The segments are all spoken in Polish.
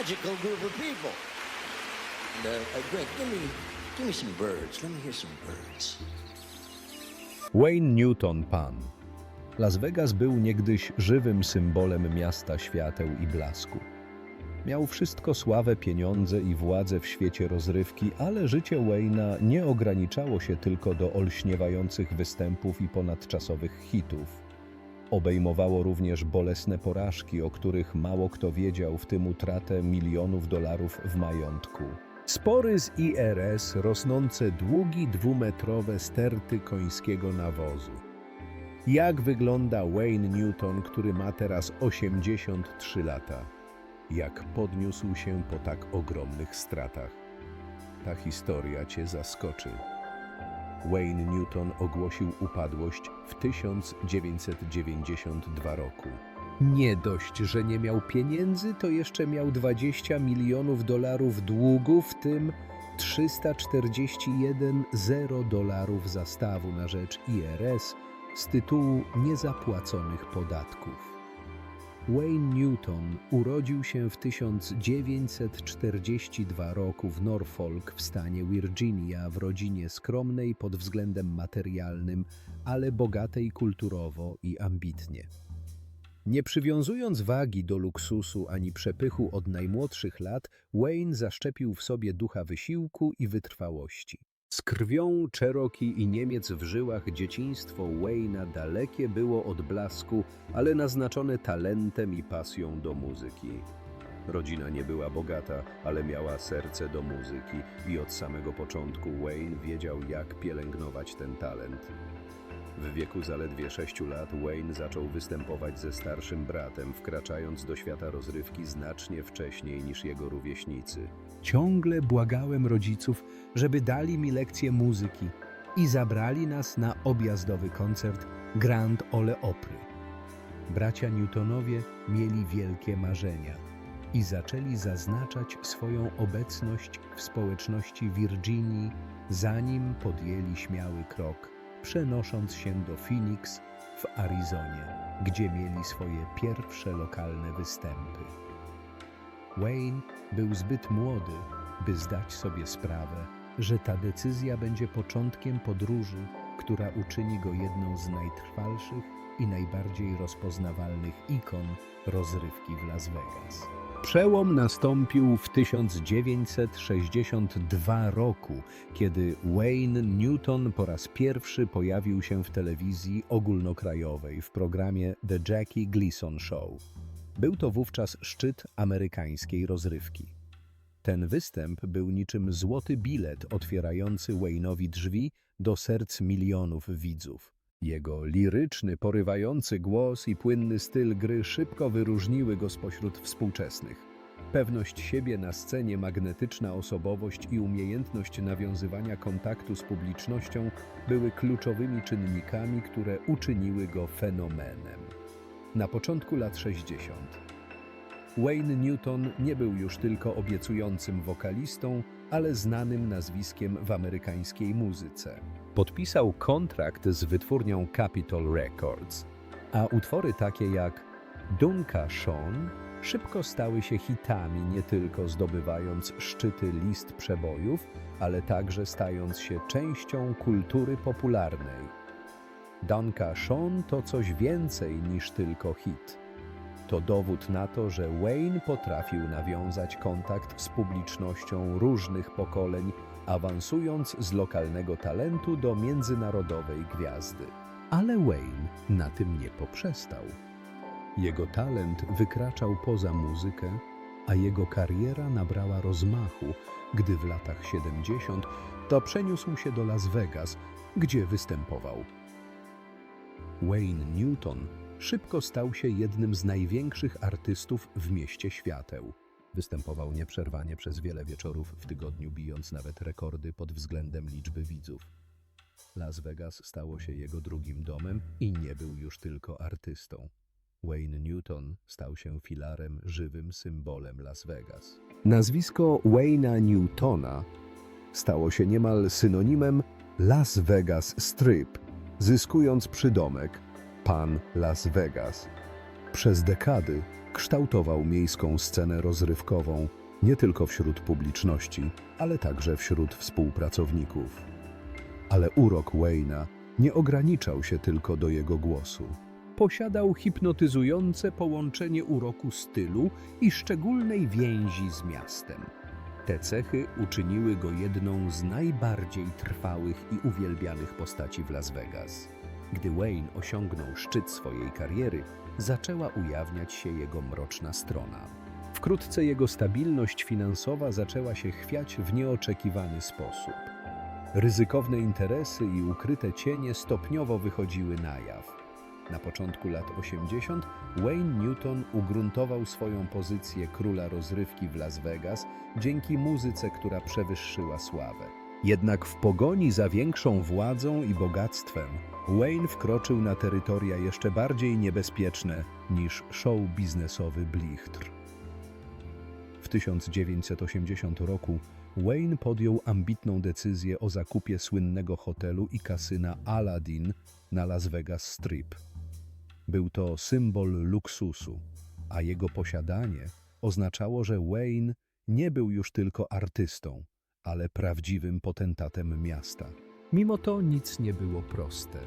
magical group of people. And, uh, uh, Greg, give me, give me some birds. Let me hear some birds. Wayne Newton Pan. Las Vegas był niegdyś żywym symbolem miasta świateł i blasku. Miał wszystko sławę, pieniądze i władzę w świecie rozrywki, ale życie Wayne'a nie ograniczało się tylko do olśniewających występów i ponadczasowych hitów. Obejmowało również bolesne porażki, o których mało kto wiedział, w tym utratę milionów dolarów w majątku. Spory z IRS, rosnące długi dwumetrowe sterty końskiego nawozu. Jak wygląda Wayne Newton, który ma teraz 83 lata? Jak podniósł się po tak ogromnych stratach? Ta historia cię zaskoczy. Wayne Newton ogłosił upadłość w 1992 roku. Nie dość, że nie miał pieniędzy, to jeszcze miał 20 milionów dolarów długu, w tym 341 0 dolarów zastawu na rzecz IRS z tytułu niezapłaconych podatków. Wayne Newton urodził się w 1942 roku w Norfolk w stanie Virginia w rodzinie skromnej pod względem materialnym, ale bogatej kulturowo i ambitnie. Nie przywiązując wagi do luksusu ani przepychu od najmłodszych lat, Wayne zaszczepił w sobie ducha wysiłku i wytrwałości. Z krwią Cherokee i Niemiec w żyłach dzieciństwo Wayne'a dalekie było od blasku, ale naznaczone talentem i pasją do muzyki. Rodzina nie była bogata, ale miała serce do muzyki i od samego początku Wayne wiedział, jak pielęgnować ten talent. W wieku zaledwie sześciu lat Wayne zaczął występować ze starszym bratem, wkraczając do świata rozrywki znacznie wcześniej niż jego rówieśnicy. Ciągle błagałem rodziców, żeby dali mi lekcję muzyki i zabrali nas na objazdowy koncert Grand Ole Opry. Bracia Newtonowie mieli wielkie marzenia i zaczęli zaznaczać swoją obecność w społeczności Virginii, zanim podjęli śmiały krok, przenosząc się do Phoenix w Arizonie, gdzie mieli swoje pierwsze lokalne występy. Wayne był zbyt młody, by zdać sobie sprawę, że ta decyzja będzie początkiem podróży, która uczyni go jedną z najtrwalszych i najbardziej rozpoznawalnych ikon rozrywki w Las Vegas. Przełom nastąpił w 1962 roku, kiedy Wayne Newton po raz pierwszy pojawił się w telewizji ogólnokrajowej w programie The Jackie Gleason Show. Był to wówczas szczyt amerykańskiej rozrywki. Ten występ był niczym złoty bilet otwierający Wayne'owi drzwi do serc milionów widzów. Jego liryczny, porywający głos i płynny styl gry szybko wyróżniły go spośród współczesnych. Pewność siebie na scenie, magnetyczna osobowość i umiejętność nawiązywania kontaktu z publicznością były kluczowymi czynnikami, które uczyniły go fenomenem. Na początku lat 60. Wayne Newton nie był już tylko obiecującym wokalistą, ale znanym nazwiskiem w amerykańskiej muzyce. Podpisał kontrakt z wytwórnią Capitol Records, a utwory takie jak Dunka Sean szybko stały się hitami, nie tylko zdobywając szczyty list przebojów, ale także stając się częścią kultury popularnej. Dunka Sean to coś więcej niż tylko hit. To dowód na to, że Wayne potrafił nawiązać kontakt z publicznością różnych pokoleń, awansując z lokalnego talentu do międzynarodowej gwiazdy. Ale Wayne na tym nie poprzestał. Jego talent wykraczał poza muzykę, a jego kariera nabrała rozmachu, gdy w latach 70 to przeniósł się do Las Vegas, gdzie występował. Wayne Newton szybko stał się jednym z największych artystów w mieście świateł. Występował nieprzerwanie przez wiele wieczorów w tygodniu, bijąc nawet rekordy pod względem liczby widzów. Las Vegas stało się jego drugim domem i nie był już tylko artystą. Wayne Newton stał się filarem, żywym symbolem Las Vegas. Nazwisko Wayne'a Newtona stało się niemal synonimem Las Vegas Strip, zyskując przydomek Pan Las Vegas. Przez dekady kształtował miejską scenę rozrywkową nie tylko wśród publiczności, ale także wśród współpracowników. Ale urok Wayna nie ograniczał się tylko do jego głosu. Posiadał hipnotyzujące połączenie uroku stylu i szczególnej więzi z miastem. Te cechy uczyniły go jedną z najbardziej trwałych i uwielbianych postaci w Las Vegas. Gdy Wayne osiągnął szczyt swojej kariery, zaczęła ujawniać się jego mroczna strona. Wkrótce jego stabilność finansowa zaczęła się chwiać w nieoczekiwany sposób. Ryzykowne interesy i ukryte cienie stopniowo wychodziły na jaw. Na początku lat 80 Wayne Newton ugruntował swoją pozycję króla rozrywki w Las Vegas dzięki muzyce, która przewyższyła sławę. Jednak w pogoni za większą władzą i bogactwem Wayne wkroczył na terytoria jeszcze bardziej niebezpieczne niż show biznesowy blichtr. W 1980 roku Wayne podjął ambitną decyzję o zakupie słynnego hotelu i kasyna Aladdin na Las Vegas Strip. Był to symbol luksusu, a jego posiadanie oznaczało, że Wayne nie był już tylko artystą, ale prawdziwym potentatem miasta. Mimo to nic nie było proste.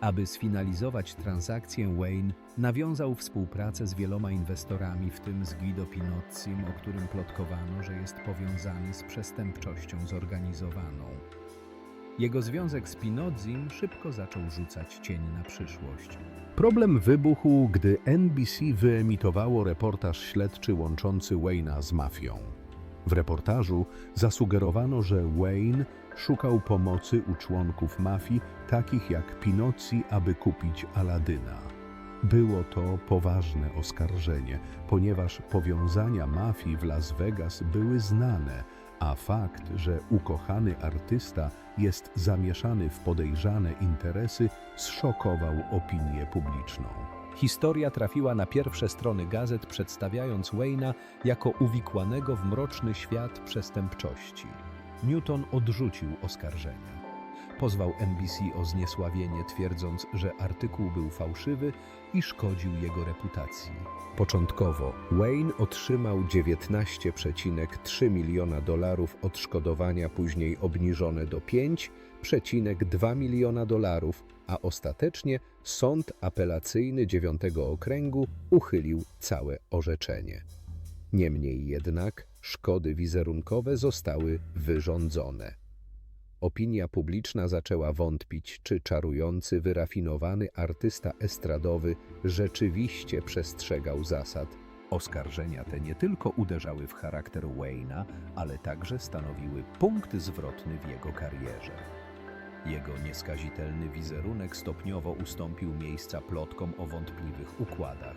Aby sfinalizować transakcję, Wayne nawiązał współpracę z wieloma inwestorami, w tym z Guido Pinozzim, o którym plotkowano, że jest powiązany z przestępczością zorganizowaną. Jego związek z Pinozzim szybko zaczął rzucać cień na przyszłość. Problem wybuchł, gdy NBC wyemitowało reportaż śledczy łączący Wayne'a z mafią. W reportażu zasugerowano, że Wayne szukał pomocy u członków mafii, takich jak Pinocci, aby kupić Aladyna. Było to poważne oskarżenie, ponieważ powiązania mafii w Las Vegas były znane, a fakt, że ukochany artysta jest zamieszany w podejrzane interesy, zszokował opinię publiczną. Historia trafiła na pierwsze strony gazet, przedstawiając Wayne'a jako uwikłanego w mroczny świat przestępczości. Newton odrzucił oskarżenia. Pozwał NBC o zniesławienie, twierdząc, że artykuł był fałszywy i szkodził jego reputacji. Początkowo Wayne otrzymał 19,3 miliona dolarów odszkodowania, później obniżone do 5,2 miliona dolarów, a ostatecznie Sąd Apelacyjny Dziewiątego Okręgu uchylił całe orzeczenie. Niemniej jednak szkody wizerunkowe zostały wyrządzone. Opinia publiczna zaczęła wątpić, czy czarujący, wyrafinowany artysta estradowy rzeczywiście przestrzegał zasad. Oskarżenia te nie tylko uderzały w charakter Wayne'a, ale także stanowiły punkt zwrotny w jego karierze. Jego nieskazitelny wizerunek stopniowo ustąpił miejsca plotkom o wątpliwych układach.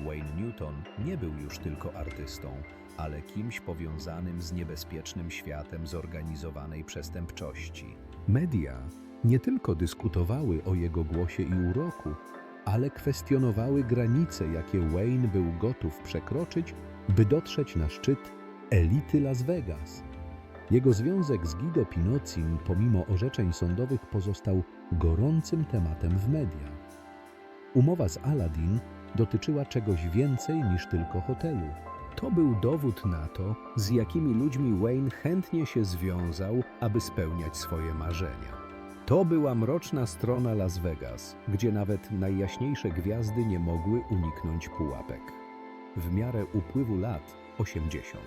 Wayne Newton nie był już tylko artystą, ale kimś powiązanym z niebezpiecznym światem zorganizowanej przestępczości. Media nie tylko dyskutowały o jego głosie i uroku, ale kwestionowały granice, jakie Wayne był gotów przekroczyć, by dotrzeć na szczyt elity Las Vegas. Jego związek z Guido Pinozzim, pomimo orzeczeń sądowych, pozostał gorącym tematem w mediach. Umowa z Aladdin dotyczyła czegoś więcej niż tylko hotelu. To był dowód na to, z jakimi ludźmi Wayne chętnie się związał, aby spełniać swoje marzenia. To była mroczna strona Las Vegas, gdzie nawet najjaśniejsze gwiazdy nie mogły uniknąć pułapek. W miarę upływu lat 80.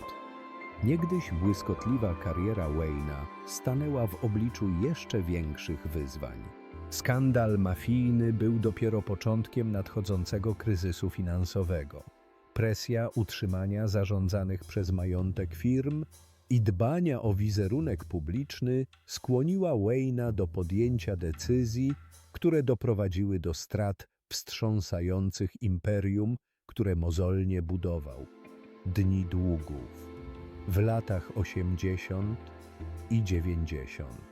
Niegdyś błyskotliwa kariera Wayne'a stanęła w obliczu jeszcze większych wyzwań. Skandal mafijny był dopiero początkiem nadchodzącego kryzysu finansowego. Presja utrzymania zarządzanych przez majątek firm i dbania o wizerunek publiczny skłoniła Wayne'a do podjęcia decyzji, które doprowadziły do strat wstrząsających imperium, które mozolnie budował. Dni długów w latach 80 i 90.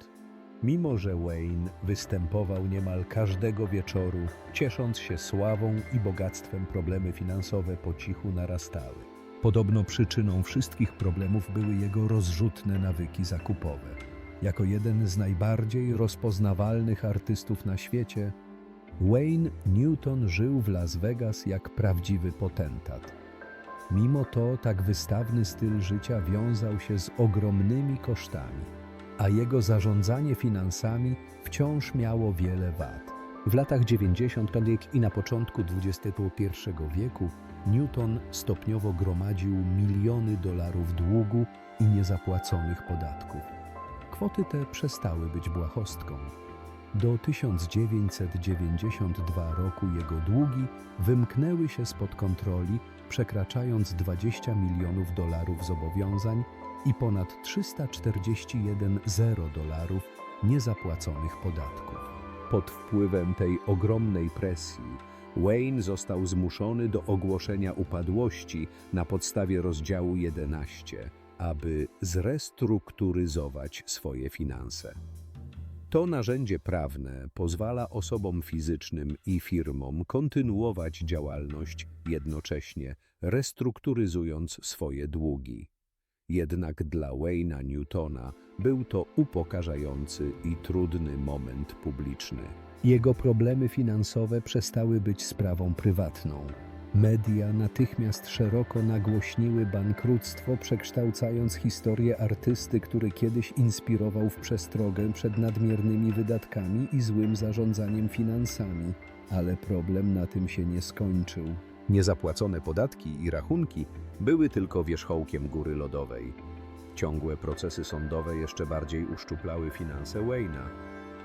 Mimo, że Wayne występował niemal każdego wieczoru, ciesząc się sławą i bogactwem, problemy finansowe po cichu narastały. Podobno przyczyną wszystkich problemów były jego rozrzutne nawyki zakupowe. Jako jeden z najbardziej rozpoznawalnych artystów na świecie, Wayne Newton żył w Las Vegas jak prawdziwy potentat. Mimo to tak wystawny styl życia wiązał się z ogromnymi kosztami, a jego zarządzanie finansami wciąż miało wiele wad. W latach 90. i na początku XXI wieku Newton stopniowo gromadził miliony dolarów długu i niezapłaconych podatków. Kwoty te przestały być błahostką. Do 1992 roku jego długi wymknęły się spod kontroli, przekraczając 20 milionów dolarów zobowiązań i ponad 341 zero dolarów niezapłaconych podatków. Pod wpływem tej ogromnej presji Wayne został zmuszony do ogłoszenia upadłości na podstawie rozdziału 11, aby zrestrukturyzować swoje finanse. To narzędzie prawne pozwala osobom fizycznym i firmom kontynuować działalność jednocześnie restrukturyzując swoje długi. Jednak dla Wayna Newtona był to upokarzający i trudny moment publiczny. Jego problemy finansowe przestały być sprawą prywatną. Media natychmiast szeroko nagłośniły bankructwo, przekształcając historię artysty, który kiedyś inspirował w przestrogę przed nadmiernymi wydatkami i złym zarządzaniem finansami. Ale problem na tym się nie skończył. Niezapłacone podatki i rachunki były tylko wierzchołkiem góry lodowej. Ciągłe procesy sądowe jeszcze bardziej uszczuplały finanse Wayna.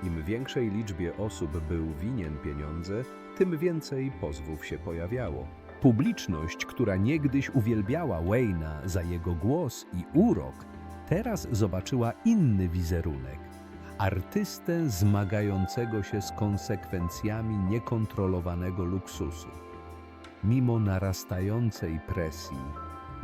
Im większej liczbie osób był winien pieniądze, tym więcej pozwów się pojawiało. Publiczność, która niegdyś uwielbiała Wayna za jego głos i urok, teraz zobaczyła inny wizerunek. Artystę zmagającego się z konsekwencjami niekontrolowanego luksusu. Mimo narastającej presji,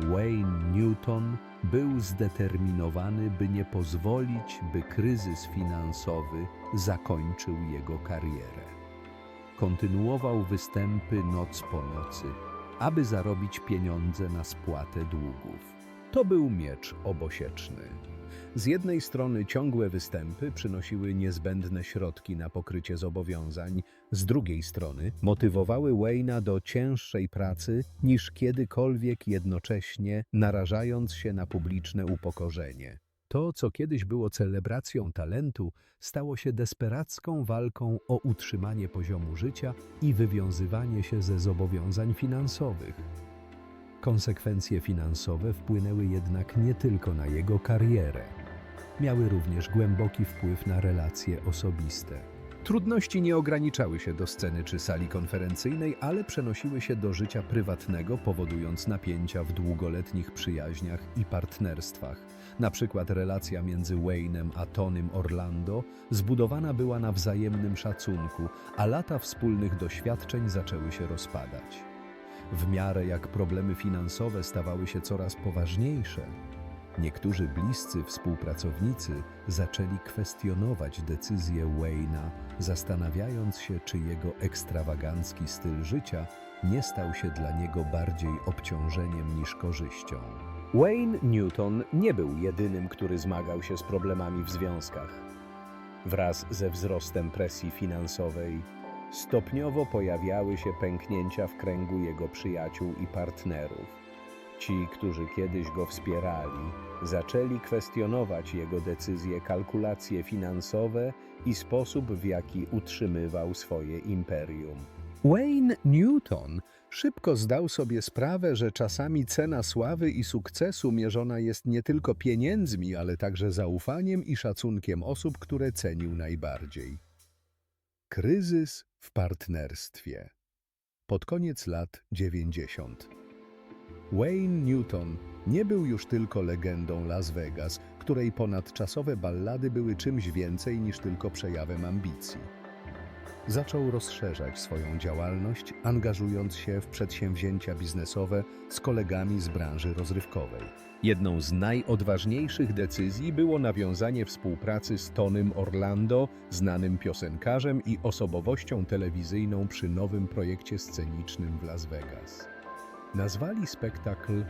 Wayne Newton był zdeterminowany, by nie pozwolić, by kryzys finansowy zakończył jego karierę. Kontynuował występy noc po nocy, aby zarobić pieniądze na spłatę długów. To był miecz obosieczny. Z jednej strony ciągłe występy przynosiły niezbędne środki na pokrycie zobowiązań, z drugiej strony motywowały Wayna do cięższej pracy niż kiedykolwiek jednocześnie, narażając się na publiczne upokorzenie. To, co kiedyś było celebracją talentu, stało się desperacką walką o utrzymanie poziomu życia i wywiązywanie się ze zobowiązań finansowych. Konsekwencje finansowe wpłynęły jednak nie tylko na jego karierę. Miały również głęboki wpływ na relacje osobiste. Trudności nie ograniczały się do sceny czy sali konferencyjnej, ale przenosiły się do życia prywatnego, powodując napięcia w długoletnich przyjaźniach i partnerstwach. Na przykład relacja między Wayne'em a Tonym Orlando zbudowana była na wzajemnym szacunku, a lata wspólnych doświadczeń zaczęły się rozpadać. W miarę jak problemy finansowe stawały się coraz poważniejsze, niektórzy bliscy współpracownicy zaczęli kwestionować decyzję Wayna, zastanawiając się, czy jego ekstrawagancki styl życia nie stał się dla niego bardziej obciążeniem niż korzyścią. Wayne Newton nie był jedynym, który zmagał się z problemami w związkach. Wraz ze wzrostem presji finansowej, stopniowo pojawiały się pęknięcia w kręgu jego przyjaciół i partnerów. Ci, którzy kiedyś go wspierali, zaczęli kwestionować jego decyzje, kalkulacje finansowe i sposób, w jaki utrzymywał swoje imperium. Wayne Newton szybko zdał sobie sprawę, że czasami cena sławy i sukcesu mierzona jest nie tylko pieniędzmi, ale także zaufaniem i szacunkiem osób, które cenił najbardziej. Kryzys w partnerstwie. Pod koniec lat 90. Wayne Newton nie był już tylko legendą Las Vegas, której ponadczasowe ballady były czymś więcej niż tylko przejawem ambicji. Zaczął rozszerzać swoją działalność, angażując się w przedsięwzięcia biznesowe z kolegami z branży rozrywkowej. Jedną z najodważniejszych decyzji było nawiązanie współpracy z Tonym Orlando, znanym piosenkarzem i osobowością telewizyjną przy nowym projekcie scenicznym w Las Vegas. Nazwali spektakl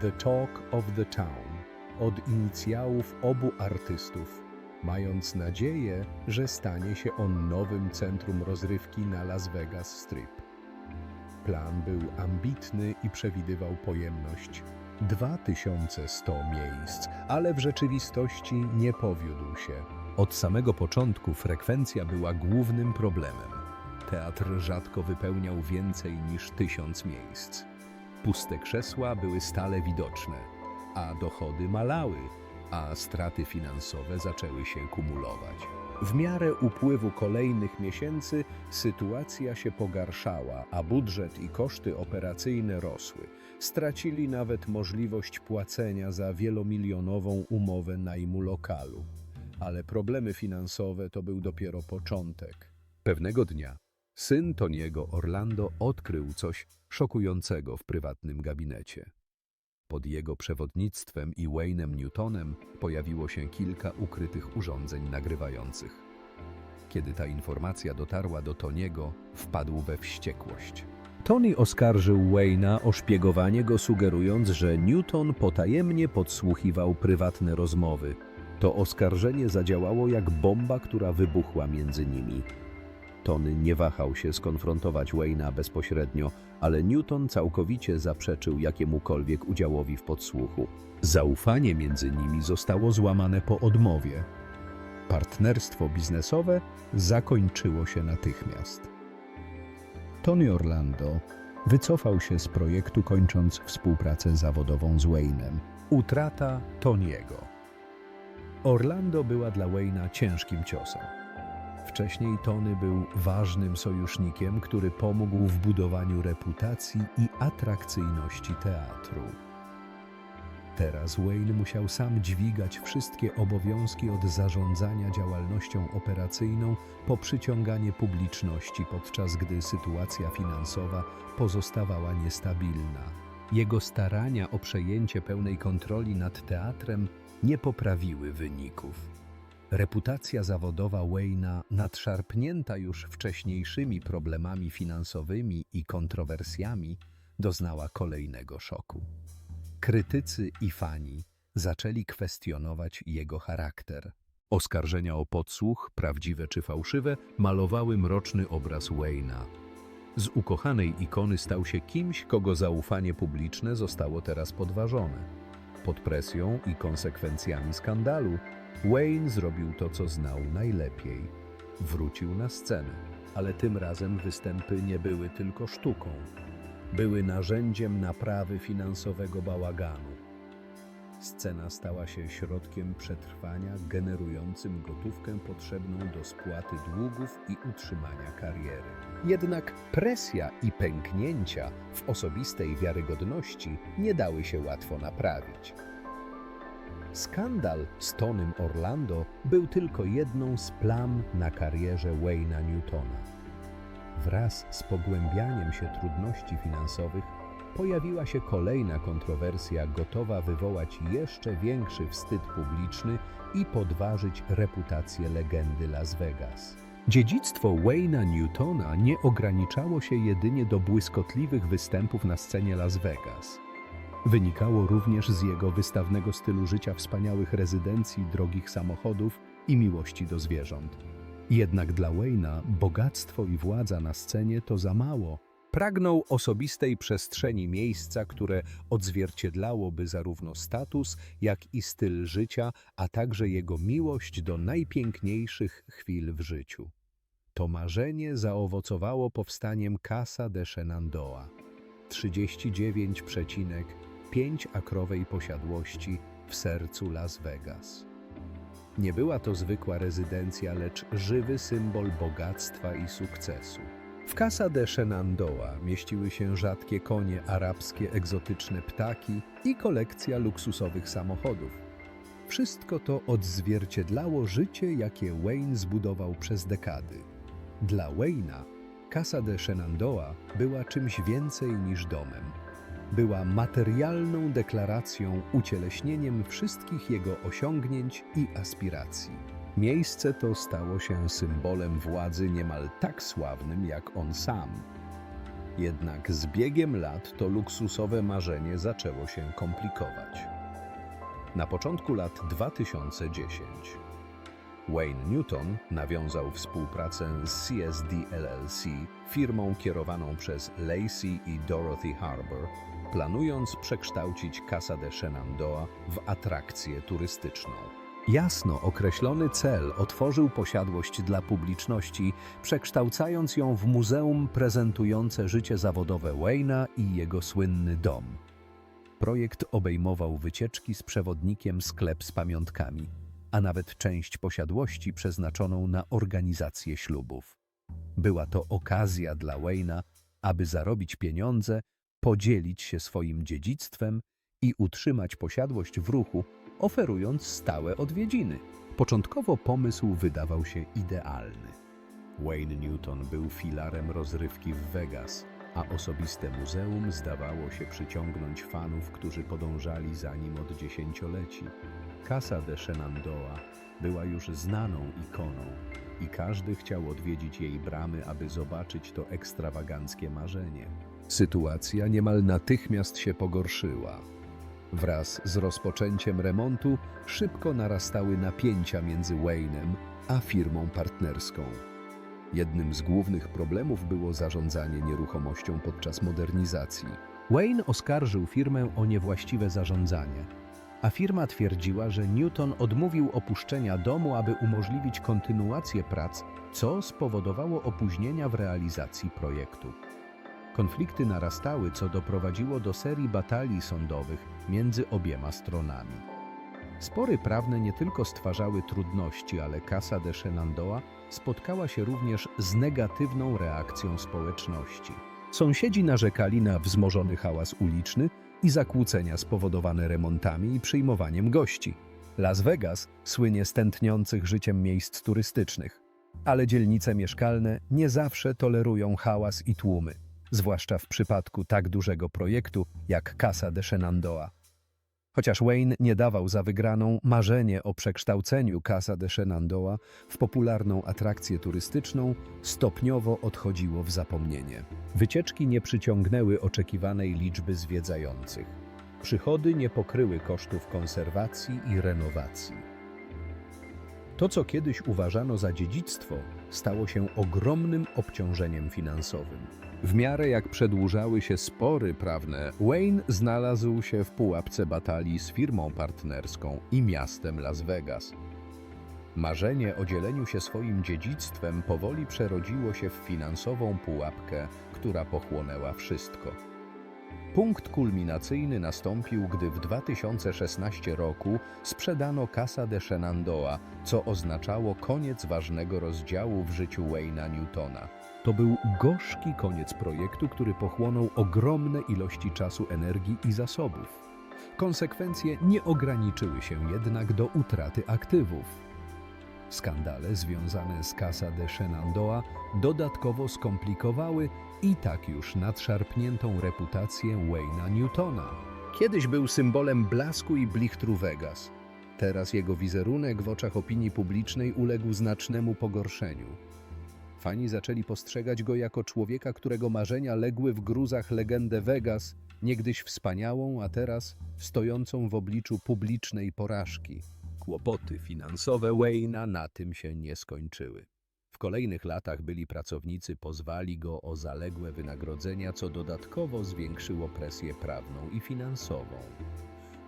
The Talk of the Town od inicjałów obu artystów mając nadzieję, że stanie się on nowym centrum rozrywki na Las Vegas Strip. Plan był ambitny i przewidywał pojemność 2100 miejsc, ale w rzeczywistości nie powiódł się. Od samego początku frekwencja była głównym problemem. Teatr rzadko wypełniał więcej niż tysiąc miejsc. Puste krzesła były stale widoczne, a dochody malały, a straty finansowe zaczęły się kumulować. W miarę upływu kolejnych miesięcy sytuacja się pogarszała, a budżet i koszty operacyjne rosły. Stracili nawet możliwość płacenia za wielomilionową umowę najmu lokalu. Ale problemy finansowe to był dopiero początek. Pewnego dnia syn Toniego Orlando odkrył coś szokującego w prywatnym gabinecie. Pod jego przewodnictwem i Wayne'em Newtonem pojawiło się kilka ukrytych urządzeń nagrywających. Kiedy ta informacja dotarła do Toniego, wpadł we wściekłość. Tony oskarżył Wayne'a o szpiegowanie go, sugerując, że Newton potajemnie podsłuchiwał prywatne rozmowy. To oskarżenie zadziałało jak bomba, która wybuchła między nimi. Tony nie wahał się skonfrontować Wayne'a bezpośrednio, ale Newton całkowicie zaprzeczył jakiemukolwiek udziałowi w podsłuchu. Zaufanie między nimi zostało złamane po odmowie. Partnerstwo biznesowe zakończyło się natychmiast. Tony Orlando wycofał się z projektu, kończąc współpracę zawodową z Wayne'em. Utrata Toniego. Orlando była dla Wayne'a ciężkim ciosem. Wcześniej Tony był ważnym sojusznikiem, który pomógł w budowaniu reputacji i atrakcyjności teatru. Teraz Wayne musiał sam dźwigać wszystkie obowiązki od zarządzania działalnością operacyjną po przyciąganie publiczności, podczas gdy sytuacja finansowa pozostawała niestabilna. Jego starania o przejęcie pełnej kontroli nad teatrem nie poprawiły wyników. Reputacja zawodowa Wayne'a, nadszarpnięta już wcześniejszymi problemami finansowymi i kontrowersjami, doznała kolejnego szoku. Krytycy i fani zaczęli kwestionować jego charakter. Oskarżenia o podsłuch, prawdziwe czy fałszywe, malowały mroczny obraz Wayne'a. Z ukochanej ikony stał się kimś, kogo zaufanie publiczne zostało teraz podważone. Pod presją i konsekwencjami skandalu, Wayne zrobił to, co znał najlepiej. Wrócił na scenę, ale tym razem występy nie były tylko sztuką. Były narzędziem naprawy finansowego bałaganu. Scena stała się środkiem przetrwania, generującym gotówkę potrzebną do spłaty długów i utrzymania kariery. Jednak presja i pęknięcia w osobistej wiarygodności nie dały się łatwo naprawić. Skandal z Tonym Orlando był tylko jedną z plam na karierze Wayne'a Newtona. Wraz z pogłębianiem się trudności finansowych pojawiła się kolejna kontrowersja gotowa wywołać jeszcze większy wstyd publiczny i podważyć reputację legendy Las Vegas. Dziedzictwo Wayne'a Newtona nie ograniczało się jedynie do błyskotliwych występów na scenie Las Vegas. Wynikało również z jego wystawnego stylu życia wspaniałych rezydencji, drogich samochodów i miłości do zwierząt. Jednak dla Wayne'a bogactwo i władza na scenie to za mało. Pragnął osobistej przestrzeni miejsca, które odzwierciedlałoby zarówno status, jak i styl życia, a także jego miłość do najpiękniejszych chwil w życiu. To marzenie zaowocowało powstaniem Casa de Shenandoah. 39,5 akrowej posiadłości w sercu Las Vegas. Nie była to zwykła rezydencja, lecz żywy symbol bogactwa i sukcesu. W Casa de Shenandoah mieściły się rzadkie konie arabskie, egzotyczne ptaki i kolekcja luksusowych samochodów. Wszystko to odzwierciedlało życie, jakie Wayne zbudował przez dekady. Dla Wayne'a Casa de Shenandoah była czymś więcej niż domem. Była materialną deklaracją, ucieleśnieniem wszystkich jego osiągnięć i aspiracji. Miejsce to stało się symbolem władzy niemal tak sławnym jak on sam. Jednak z biegiem lat to luksusowe marzenie zaczęło się komplikować. Na początku lat 2010 Wayne Newton nawiązał współpracę z CSD LLC, firmą kierowaną przez Lacey i Dorothy Harbour, planując przekształcić Casa de Shenandoah w atrakcję turystyczną. Jasno określony cel otworzył posiadłość dla publiczności, przekształcając ją w muzeum prezentujące życie zawodowe Wayne'a i jego słynny dom. Projekt obejmował wycieczki z przewodnikiem, sklep z pamiątkami, a nawet część posiadłości przeznaczoną na organizację ślubów. Była to okazja dla Wayne'a, aby zarobić pieniądze, podzielić się swoim dziedzictwem i utrzymać posiadłość w ruchu, oferując stałe odwiedziny. Początkowo pomysł wydawał się idealny. Wayne Newton był filarem rozrywki w Vegas, a osobiste muzeum zdawało się przyciągnąć fanów, którzy podążali za nim od dziesięcioleci. Casa de Shenandoah była już znaną ikoną i każdy chciał odwiedzić jej bramy, aby zobaczyć to ekstrawaganckie marzenie. Sytuacja niemal natychmiast się pogorszyła. Wraz z rozpoczęciem remontu szybko narastały napięcia między Wayne'em a firmą partnerską. Jednym z głównych problemów było zarządzanie nieruchomością podczas modernizacji. Wayne oskarżył firmę o niewłaściwe zarządzanie, a firma twierdziła, że Newton odmówił opuszczenia domu, aby umożliwić kontynuację prac, co spowodowało opóźnienia w realizacji projektu. Konflikty narastały, co doprowadziło do serii batalii sądowych między obiema stronami. Spory prawne nie tylko stwarzały trudności, ale Casa de Shenandoah spotkała się również z negatywną reakcją społeczności. Sąsiedzi narzekali na wzmożony hałas uliczny i zakłócenia spowodowane remontami i przyjmowaniem gości. Las Vegas słynie z tętniących życiem miejsc turystycznych, ale dzielnice mieszkalne nie zawsze tolerują hałas i tłumy, zwłaszcza w przypadku tak dużego projektu jak Casa de Shenandoah. Chociaż Wayne nie dawał za wygraną, marzenie o przekształceniu Casa de Shenandoah w popularną atrakcję turystyczną stopniowo odchodziło w zapomnienie. Wycieczki nie przyciągnęły oczekiwanej liczby zwiedzających. Przychody nie pokryły kosztów konserwacji i renowacji. To, co kiedyś uważano za dziedzictwo, stało się ogromnym obciążeniem finansowym. W miarę jak przedłużały się spory prawne, Wayne znalazł się w pułapce batalii z firmą partnerską i miastem Las Vegas. Marzenie o dzieleniu się swoim dziedzictwem powoli przerodziło się w finansową pułapkę, która pochłonęła wszystko. Punkt kulminacyjny nastąpił, gdy w 2016 roku sprzedano Casa de Shenandoah, co oznaczało koniec ważnego rozdziału w życiu Wayne'a Newtona. To był gorzki koniec projektu, który pochłonął ogromne ilości czasu, energii i zasobów. Konsekwencje nie ograniczyły się jednak do utraty aktywów. Skandale związane z Casa de Shenandoah dodatkowo skomplikowały i tak już nadszarpniętą reputację Wayne'a Newtona. Kiedyś był symbolem blasku i blichtru Vegas. Teraz jego wizerunek w oczach opinii publicznej uległ znacznemu pogorszeniu. Fani zaczęli postrzegać go jako człowieka, którego marzenia legły w gruzach legendę Vegas, niegdyś wspaniałą, a teraz stojącą w obliczu publicznej porażki. Kłopoty finansowe Wayne'a na tym się nie skończyły. W kolejnych latach byli pracownicy pozwali go o zaległe wynagrodzenia, co dodatkowo zwiększyło presję prawną i finansową.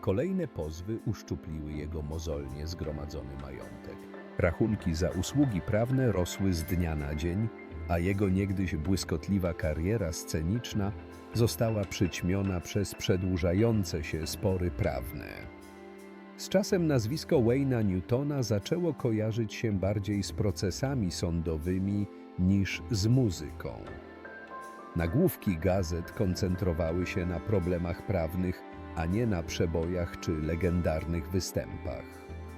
Kolejne pozwy uszczupliły jego mozolnie zgromadzony majątek. Rachunki za usługi prawne rosły z dnia na dzień, a jego niegdyś błyskotliwa kariera sceniczna została przyćmiona przez przedłużające się spory prawne. Z czasem nazwisko Wayne'a Newtona zaczęło kojarzyć się bardziej z procesami sądowymi niż z muzyką. Nagłówki gazet koncentrowały się na problemach prawnych, a nie na przebojach czy legendarnych występach.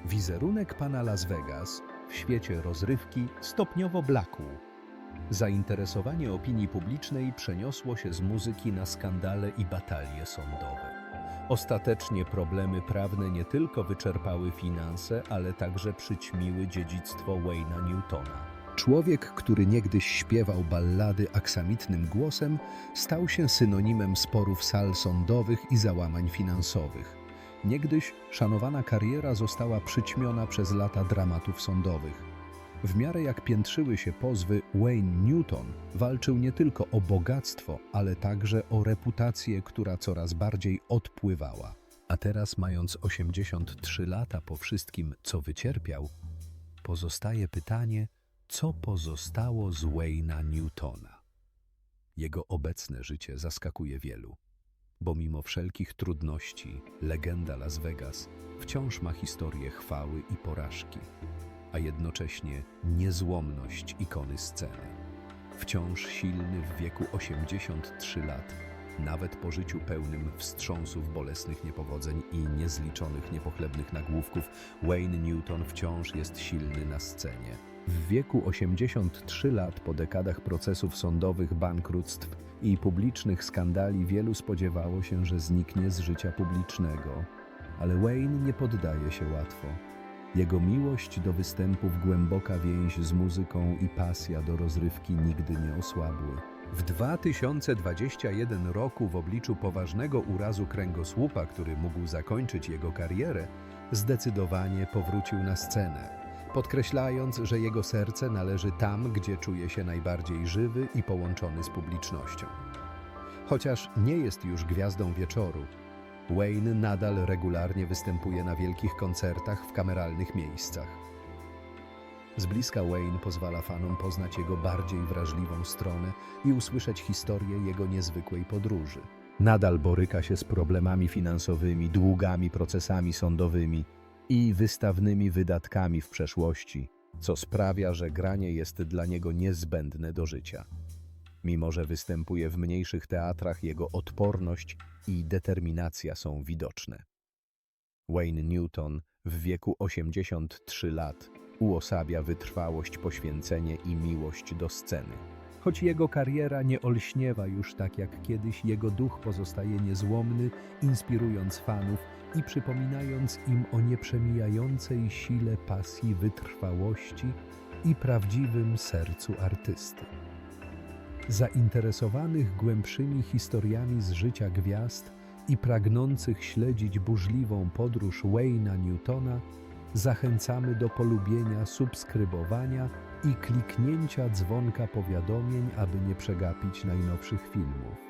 Wizerunek pana Las Vegas w świecie rozrywki stopniowo blakł. Zainteresowanie opinii publicznej przeniosło się z muzyki na skandale i batalie sądowe. Ostatecznie problemy prawne nie tylko wyczerpały finanse, ale także przyćmiły dziedzictwo Wayne'a Newtona. Człowiek, który niegdyś śpiewał ballady aksamitnym głosem, stał się synonimem sporów sal sądowych i załamań finansowych. Niegdyś szanowana kariera została przyćmiona przez lata dramatów sądowych. W miarę jak piętrzyły się pozwy, Wayne Newton walczył nie tylko o bogactwo, ale także o reputację, która coraz bardziej odpływała. A teraz, mając 83 lata po wszystkim, co wycierpiał, pozostaje pytanie, co pozostało z Wayne'a Newtona. Jego obecne życie zaskakuje wielu, bo mimo wszelkich trudności, legenda Las Vegas wciąż ma historię chwały i porażki, a jednocześnie niezłomność ikony sceny. Wciąż silny w wieku 83 lat, nawet po życiu pełnym wstrząsów, bolesnych niepowodzeń i niezliczonych niepochlebnych nagłówków, Wayne Newton wciąż jest silny na scenie. W wieku 83 lat, po dekadach procesów sądowych, bankructw i publicznych skandali, wielu spodziewało się, że zniknie z życia publicznego. Ale Wayne nie poddaje się łatwo. Jego miłość do występów, głęboka więź z muzyką i pasja do rozrywki nigdy nie osłabły. W 2021 roku, w obliczu poważnego urazu kręgosłupa, który mógł zakończyć jego karierę, zdecydowanie powrócił na scenę, podkreślając, że jego serce należy tam, gdzie czuje się najbardziej żywy i połączony z publicznością. Chociaż nie jest już gwiazdą wieczoru, Wayne nadal regularnie występuje na wielkich koncertach w kameralnych miejscach. Z bliska Wayne pozwala fanom poznać jego bardziej wrażliwą stronę i usłyszeć historię jego niezwykłej podróży. Nadal boryka się z problemami finansowymi, długami, procesami sądowymi i wystawnymi wydatkami w przeszłości, co sprawia, że granie jest dla niego niezbędne do życia. Mimo, że występuje w mniejszych teatrach, jego odporność i determinacja są widoczne. Wayne Newton w wieku 83 lat uosabia wytrwałość, poświęcenie i miłość do sceny. Choć jego kariera nie olśniewa już tak jak kiedyś, jego duch pozostaje niezłomny, inspirując fanów i przypominając im o nieprzemijającej sile pasji, wytrwałości i prawdziwym sercu artysty. Zainteresowanych głębszymi historiami z życia gwiazd i pragnących śledzić burzliwą podróż Wayne'a Newtona, zachęcamy do polubienia, subskrybowania i kliknięcia dzwonka powiadomień, aby nie przegapić najnowszych filmów.